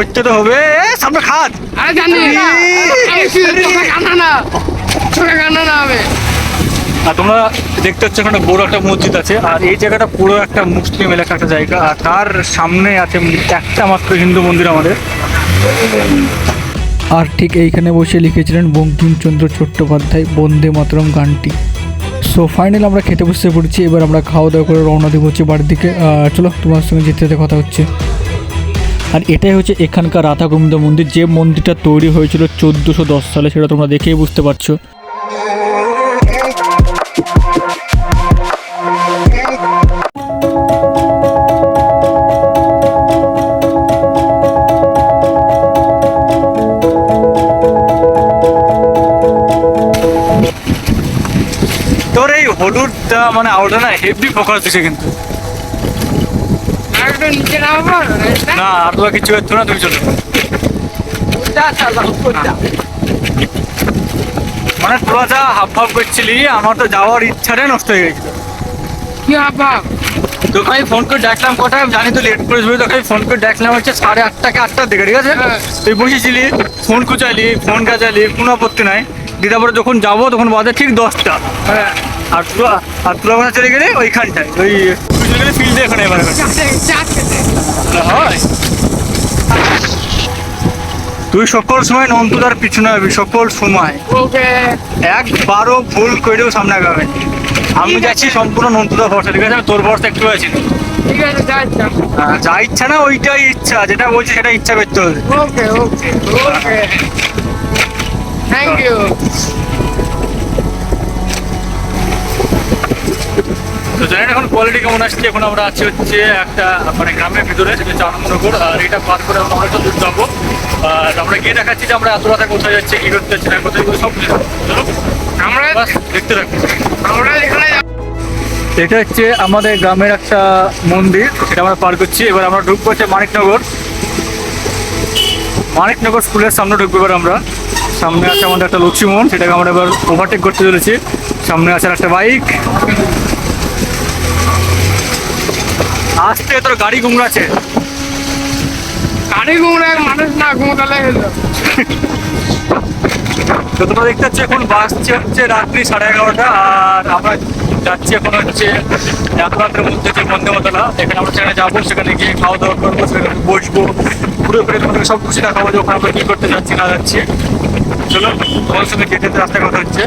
করতে তো হবে। সামনে খাত আরে জানি না। আমি শুধু চোখে কান্না না। চোখে কান্না না হবে। আর তোমরা দেখতে হচ্ছে এখানে বড় একটা মসজিদ আছে। আর এই জায়গাটা পুরো একটা মুসলিম এলাকা একটা জায়গা। আর তার সামনে আছে একটা মাত্র হিন্দু মন্দির আমাদের। আর ঠিক এইখানে বসে লিখেছিলেন বঙ্কিমচন্দ্র চট্টোপাধ্যায় বন্দে মাতরম গানটি। সো ফাইনাল আমরা খেতে বসে পড়েছি। এবার আমরা খাওয়া দাওয়া করে রওনা দিব হচ্ছে বাড়ির দিকে। চলো তোমার সঙ্গে যেতে যেতে কথা হচ্ছে। আর এটাই হচ্ছে এখানকার রাধা গোবিন্দ মন্দির। যে মন্দিরটা তৈরি হয়েছিল চোদ্দোশো দশ সালে, সেটা তোমরা দেখেই বুঝতে পারছ। এই হলুদটা মানে আউটটা না হেভি ফোকাস দিছে কিন্তু। নিচে নামবো না আর কিছু হচ্ছে না তুমি চলো। মানে তোরা যা হাফ হাফ করছিলি আমার তো যাওয়ার ইচ্ছাটাই নষ্ট হয়ে গেছিল। কি হাবা তোকে আমি ফোন করে ডাকলাম আমি জানি তো লেট করে তোকে আমি ফোন করে ডাকলাম হচ্ছে সাড়ে আটটাকে আটটার দিকে ঠিক আছে? হ্যাঁ। তুই বসেছিলি ফোন কুচাইলি ফোন কাচালি কোনো আপত্তি নাই। দিদা পরে যখন যাব তখন বাজে ঠিক দশটা। হ্যাঁ। আর তোরা আর তোরা চলে গেলে? ওইখানটায় ওই চলে গেলে ফিল্ডে এখানে এবার হয়। তুই সকল সময় নন্তুদার পিছনে হবি সকল সময়। ওকে। একবারও ভুল করেও সামনে আগাবে আমি যাচ্ছি সম্পূর্ণ নন্তুদা ভরসা ঠিক আছে? তোর ভরসা একটু আছি। ঠিক আছে যা ইচ্ছা। না ওইটাই ইচ্ছা। যেটা বলছি সেটা ইচ্ছা করতে হবে। ওকে ওকে ওকে। থ্যাংক ইউ তো জানি এখন কোয়ালিটি কেমন আসছে? এখন আমরা আছি হচ্ছে একটা মানে গ্রামের ভিতরে সেটা হচ্ছে আর এটা পার করে আমরা হয়তো দূর যাব। আর আমরা গিয়ে দেখাচ্ছি যে আমরা এত রাতে কোথায় যাচ্ছি কি করতে যাচ্ছি না কোথায় সব আমরা দেখতে থাকব আমরা এখানে এটা হচ্ছে আমাদের গ্রামের একটা মন্দির সেটা আমরা পার করছি। এবার আমরা ঢুকবো হচ্ছে মানিকনগর। মানিকনগর স্কুলের সামনে ঢুকবো এবার আমরা। সামনে আছে আমাদের একটা লক্ষ্মীমোহন সেটাকে আমরা এবার ওভারটেক করতে চলেছি। সামনে আছে একটা বাইক আসতে তোর গাড়ি গুমড়াচ্ছে গাড়ি ঘুমলে মানুষ না ঘুমতালে হলো তো তোমরা দেখতে পাচ্ছ এখন বাসছে হচ্ছে রাত্রি সাড়ে এগারোটা আর আমরা যাচ্ছি এখন হচ্ছে এত রাতের মধ্যে যে বন্দে মাতলা এখানে আমরা সেখানে যাব সেখানে গিয়ে খাওয়া দাওয়া করব সেখানে বসবো ঘুরে ফিরে তোমাদের সব কিছু দেখাবো যে ওখানে আমরা কী করতে যাচ্ছি না যাচ্ছি। চলো তোমার সঙ্গে যেতে যেতে রাস্তায় কথা হচ্ছে।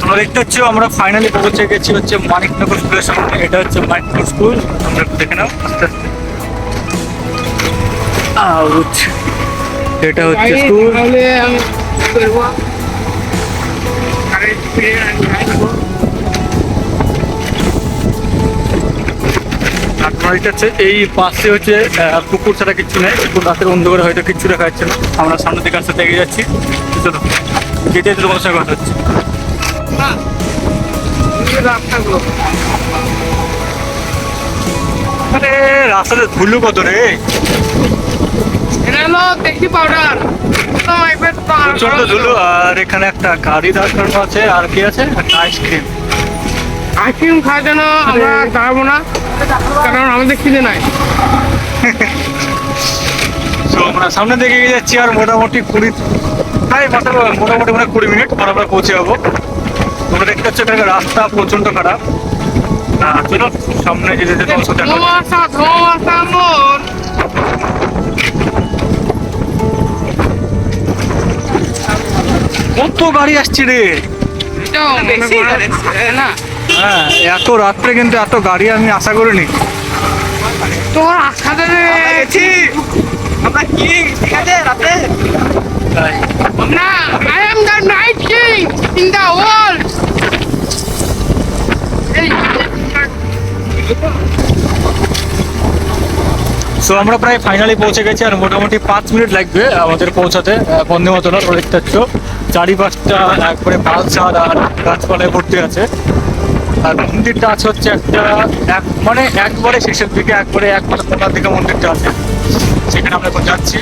তোমরা দেখতে পাচ্ছ আমরা ফাইনালি পৌঁছে গেছি হচ্ছে মানিকনগর স্কুলের সামনে। এটা হচ্ছে মানিকনগর স্কুল একটু দেখে নাও আস্তে আস্তে। এটা হচ্ছে স্কুল এই পাশে হচ্ছে পুকুর ছাড়া কিছু নেই। পুকুর রাতের অন্ধকারে হয়তো কিচ্ছু দেখা যাচ্ছে না। আমরা সামনের দিকে আস্তে এগিয়ে যাচ্ছি। চলো যেতে যেতে তোমার সঙ্গে কথা হচ্ছে। না। রাস্তাগুলো। আরে রাস্তাতে ধুলো কত রে? এটা হলো দেখি পাউডার প্রচণ্ড ধুলো আর এখানে একটা গাড়ি দাঁড় করানো আছে আর কি আছে? একটা আইসক্রিম আইসক্রিম খাওয়ার জন্য আমরা দাঁড়াবো না কারণ আমাদের খিদে নাই। আমরা সামনে দিকে এগিয়ে যাচ্ছি আর মোটামুটি কুড়ি প্রায় মোটামুটি মানে কুড়ি মিনিট পর আমরা পৌঁছে যাব। তোমরা দেখতে পাচ্ছ এখানে রাস্তা প্রচণ্ড খারাপ। চলো সামনে যেতে যেতে দেখা কত গাড়ি আসছে রে? হ্যাঁ এত রাত্রে কিন্তু এত গাড়ি আমি আশা করিনি। তোর আশাতে আমরা কি? ঠিক আছে রাতে? না I am the night king in the world এই সো আমরা প্রায় ফাইনালি পৌঁছে গেছি আর মোটামুটি পাঁচ মিনিট লাগবে আমাদের পৌঁছাতে। বন্দে মাতলা তোমরা দেখতে পাচ্ছ চারিপাশটা একবারে পালসার আর গাছপালায় ভর্তি আছে। আর মন্দিরটা আছে হচ্ছে একটা এক মানে একবারে শেষের দিকে একবারে একবারে কোনার দিকে মন্দিরটা আছে। সেখানে আমরা এখন যাচ্ছি।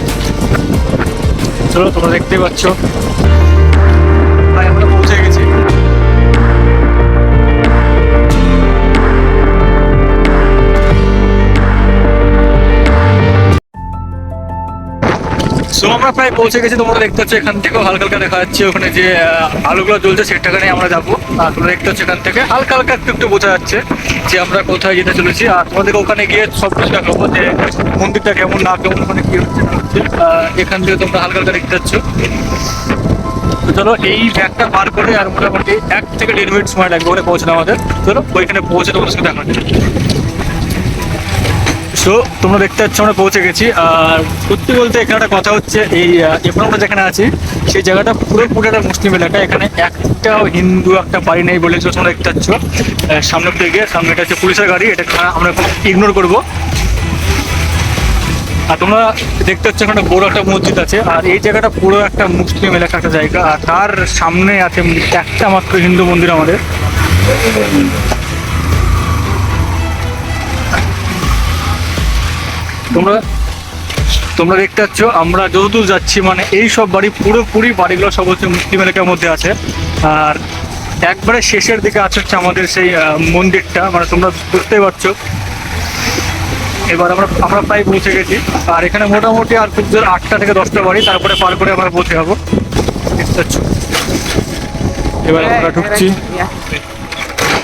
চলো তোমরা দেখতে পাচ্ছ। সো আমরা প্রায় পৌঁছে গেছি, তোমরা দেখতে পাচ্ছ এখান থেকেও হালকা হালকা দেখা যাচ্ছে ওখানে যে আলোগুলো জ্বলছে সেটাখানে আমরা যাব। আর তোমরা দেখতে পাচ্ছ এখান থেকে, হালকা হালকা একটু একটু বোঝা যাচ্ছে যে আমরা কোথায় যেতে চলেছি। আর তোমাদেরকে ওখানে গিয়ে সব কিছু দেখাবো যে মন্দিরটা কেমন, না কেমন, ওখানে কি হচ্ছে হচ্ছে। এখান থেকে তোমরা হালকা হালকা দেখতে পাচ্ছ। চলো, এই ব্যাগটা পার করে আর মোটামুটি এক থেকে দেড় মিনিট সময় লাগবে ওখানে পৌঁছানো আমাদের। চলো, ওইখানে পৌঁছে তোমাদের সাথে দেখা হচ্ছে সো তোমরা দেখতে পাচ্ছ, আমরা পৌঁছে গেছি। আর সত্যি বলতে এখানে একটা কথা হচ্ছে, এই এখন আমরা যেখানে আছি, সেই জায়গাটা পুরোপুরি একটা মুসলিম এলাকা। এখানে একটা হিন্দু একটা বাড়ি নেই বলে তোমরা দেখতে পাচ্ছ। সামনে থেকে সামনে এটা হচ্ছে পুলিশের গাড়ি, এটা আমরা ইগনোর করব। আর তোমরা দেখতে পাচ্ছ, এখানে বড় একটা মসজিদ আছে। আর এই জায়গাটা পুরো একটা মুসলিম এলাকা একটা জায়গা। আর তার সামনে আছে একটা মাত্র হিন্দু মন্দির আমাদের। তোমরা তোমরা দেখতে পাচ্ছ আমরা যতদূর যাচ্ছি মানে এই সব বাড়ি পুরোপুরি বাড়িগুলো সব হচ্ছে মুসলিম এলাকার মধ্যে আছে। আর একবারে শেষের দিকে আছে হচ্ছে আমাদের সেই মন্দিরটা মানে তোমরা বুঝতেই পারছ এবার আমরা আমরা প্রায় পৌঁছে গেছি। আর এখানে মোটামুটি আর খুব জোর আটটা থেকে দশটা বাড়ি তারপরে পার করে আমরা পৌঁছে যাব। দেখতে পাচ্ছ? এবার আমরা ঢুকছি।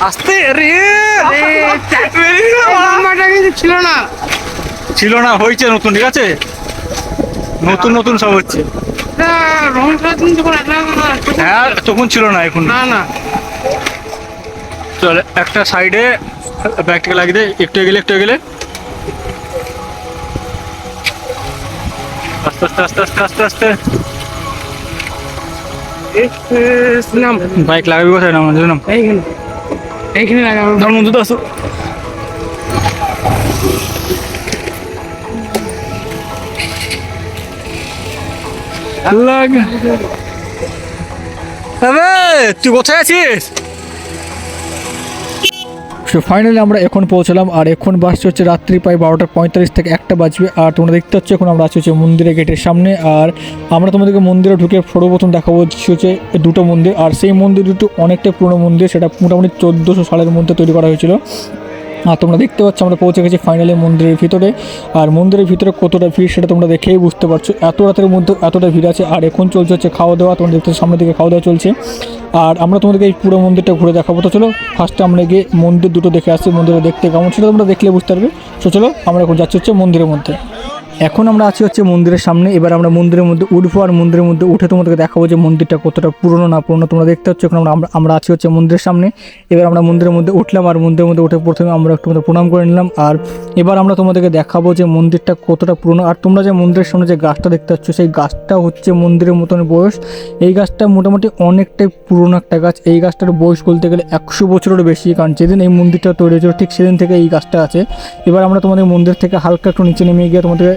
আসতে রে ছিল না। ছিল না হয়েছে নতুন ঠিক আছে? নতুন নতুন সব হচ্ছে। হ্যাঁ তখন ছিল না এখন। না না। চলে একটা সাইডে ব্যাগটাকে লাগিয়ে দে একটু এগেলে একটু এগেলে আস্তে আস্তে আস্তে আস্তে আস্তে আস্তে। নাম। বাইক লাগাবি কোথায়? না আমাদের নাম। এইখানে। এইখানে লাগাবো। ধর তো আসো লাগ। আবে তুই কোথায় আছিস? সো ফাইনালি আমরা এখন পৌঁছলাম আর এখন বাসটি হচ্ছে রাত্রি প্রায় বারোটা পঁয়তাল্লিশ থেকে একটা বাজবে আর তোমরা দেখতে পাচ্ছ এখন আমরা আছি হচ্ছে মন্দিরের গেটের সামনে আর আমরা তোমাদেরকে মন্দিরে ঢুকে সর্বপ্রথম দেখাবো হচ্ছে দুটো মন্দির আর সেই মন্দির দুটো অনেকটাই পুরনো মন্দির সেটা মোটামুটি চোদ্দোশো সালের মধ্যে তৈরি করা হয়েছিল। আর তোমরা দেখতে পাচ্ছ, আমরা পৌঁছে গেছি ফাইনালি মন্দিরের ভিতরে। আর মন্দিরের ভিতরে কতটা ভিড় সেটা তোমরা দেখেই বুঝতে পারছ। এত রাতের মধ্যে এতটা ভিড় আছে, আর এখন চলছে হচ্ছে খাওয়া দাওয়া তোমরা দেখতে সামনের দিকে খাওয়া দাওয়া চলছে। আর আমরা তোমাদেরকে এই পুরো মন্দিরটা ঘুরে দেখাবো। তো চলো ফার্স্টে আমরা গিয়ে মন্দির দুটো দেখে আসছি মন্দিরে দেখতে কেমন সেটা তোমরা দেখলে বুঝতে পারবে। তো চলো, আমরা এখন যাচ্ছি হচ্ছে মন্দিরের মধ্যে। এখন আমরা আছি হচ্ছে মন্দিরের সামনে। এবার আমরা মন্দিরের মধ্যে উঠবো আর মন্দিরের মধ্যে উঠে তোমাদেরকে দেখাবো যে মন্দিরটা কতটা পুরনো না পুরনো। তোমরা দেখতে পাচ্ছ এখন আমরা, আমরা- আছি হচ্ছে মন্দিরের সামনে। এবার আমরা মন্দিরের মধ্যে উঠলাম আর মন্দিরের মধ্যে উঠে প্রথমে আমরা একটু প্রণাম করে নিলাম। আর এবার আমরা তোমাদেরকে দেখাবো যে মন্দিরটা কতটা পুরনো। আর তোমরা যে মন্দিরের সামনে যে গাছটা দেখতে পাচ্ছ, সেই গাছটা হচ্ছে মন্দিরের মতন বয়স। এই গাছটা মোটামুটি অনেকটাই পুরনো একটা গাছ। এই গাছটার বয়স বলতে গেলে একশো বছরেরও বেশি। কারণ যেদিন এই মন্দিরটা তৈরি হয়েছিল, ঠিক সেদিন থেকে এই গাছটা আছে। এবার আমরা তোমাদের মন্দির থেকে হালকা একটু নিচে নেমে গিয়ে তোমাদের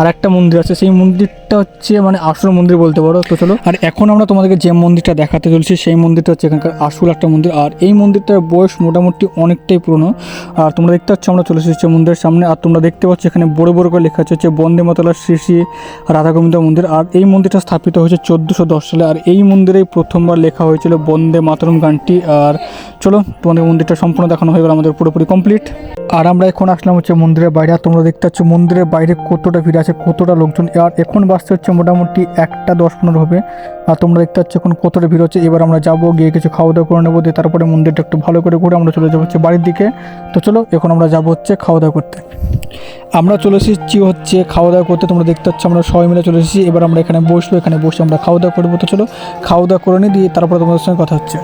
আর একটা মন্দির আছে, সেই মন্দিরটা হচ্ছে মানে আসল মন্দির বলতে পারো। তো চলো, আর এখন আমরা তোমাদেরকে যে মন্দিরটা দেখাতে চলছি, সেই মন্দিরটা হচ্ছে এখানকার আসল একটা মন্দির। আর এই মন্দিরটার বয়স মোটামুটি অনেকটাই পুরনো। আর তোমরা দেখতে পাচ্ছ, আমরা চলে এসেছি মন্দিরের সামনে। আর তোমরা দেখতে পাচ্ছ, এখানে বড় বড় করে লেখা হচ্ছে বন্দে মাতলা শ্রী শ্রী রাধা গোবিন্দ মন্দির। আর এই মন্দিরটা স্থাপিত হয়েছে চোদ্দোশো দশ সালে। আর এই মন্দিরেই প্রথমবার লেখা হয়েছিল বন্দে মাতরম গানটি। আর চলো, তোমাদের মন্দিরটা সম্পূর্ণ দেখানো হয়ে গেল, আমাদের পুরোপুরি কমপ্লিট। আর আমরা এখন আসলাম হচ্ছে মন্দিরের বাইরে। আর তোমরা দেখতে পাচ্ছ, মন্দিরের বাইরে কতটা ভিড় আছে কতটা লোকজন? আর এখন বাসতে হচ্ছে মোটামুটি একটা দশ পনেরো হবে। আর তোমরা দেখতে পাচ্ছ এখন কতটা ভিড় হচ্ছে। এবার আমরা যাব, গিয়ে কিছু খাওয়া দাওয়া করে নেব। দিয়ে তারপরে মন্দিরটা একটু ভালো করে ঘুরে আমরা চলে যাব হচ্ছে বাড়ির দিকে। তো চলো, এখন আমরা যাব হচ্ছে খাওয়া দাওয়া করতে। আমরা চলে এসেছি হচ্ছে খাওয়া দাওয়া করতে। তোমরা দেখতে পাচ্ছ আমরা সবাই মিলে চলে এসেছি। এবার আমরা এখানে বসবো, এখানে বসে আমরা খাওয়া দাওয়া করব। তো চলো খাওয়া দাওয়া করে নিই দিয়ে তারপরে তোমাদের সঙ্গে কথা হচ্ছে।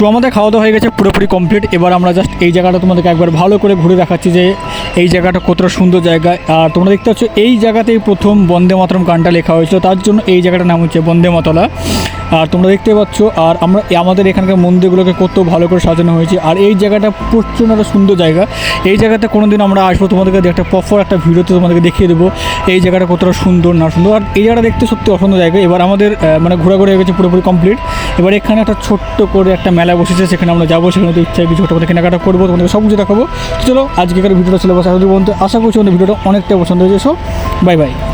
সো আমাদের খাওয়া দাওয়া হয়ে গেছে, পুরোপুরি কমপ্লিট এবার আমরা জাস্ট এই জায়গাটা তোমাদেরকে একবার ভালো করে ঘুরে দেখাচ্ছি যে এই জায়গাটা কতটা সুন্দর জায়গা। আর তোমরা দেখতে পাচ্ছ, এই জায়গাতেই প্রথম বন্দে মাতরম গানটা লেখা হয়েছিল। তার জন্য এই জায়গাটার নাম হচ্ছে বন্দে মাতলা। আর তোমরা দেখতে পাচ্ছ, আর আমরা আমাদের এখানকার মন্দিরগুলোকে কত ভালো করে সাজানো হয়েছে। আর এই জায়গাটা প্রচণ্ড একটা সুন্দর জায়গা। এই জায়গাতে কোনো দিন আমরা আসব, তোমাদেরকে একটা প্রপার একটা ভিডিওতে তোমাদেরকে দেখিয়ে দেবো, এই জায়গাটা কতটা সুন্দর, না সুন্দর। আর এই জায়গাটা দেখতে সত্যি অসুন্দর জায়গা। এবার আমাদের মানে ঘোরাঘুরি হয়ে গেছে পুরোপুরি কমপ্লিট এবার এখানে একটা ছোট্ট করে একটা মেলা বসেছে, সেখানে আমরা যাব, সেখানে তো ইচ্ছা, কিছু তোমাদের কেনাকাটা করব তোমাদের সব কিছু দেখাবো চলো আজকের ভিডিওটা ছিল বাস এতদূর পর্যন্ত আশা করছি আমাদের ভিডিওটা অনেকটা পছন্দ হয়েছে সো বাই বাই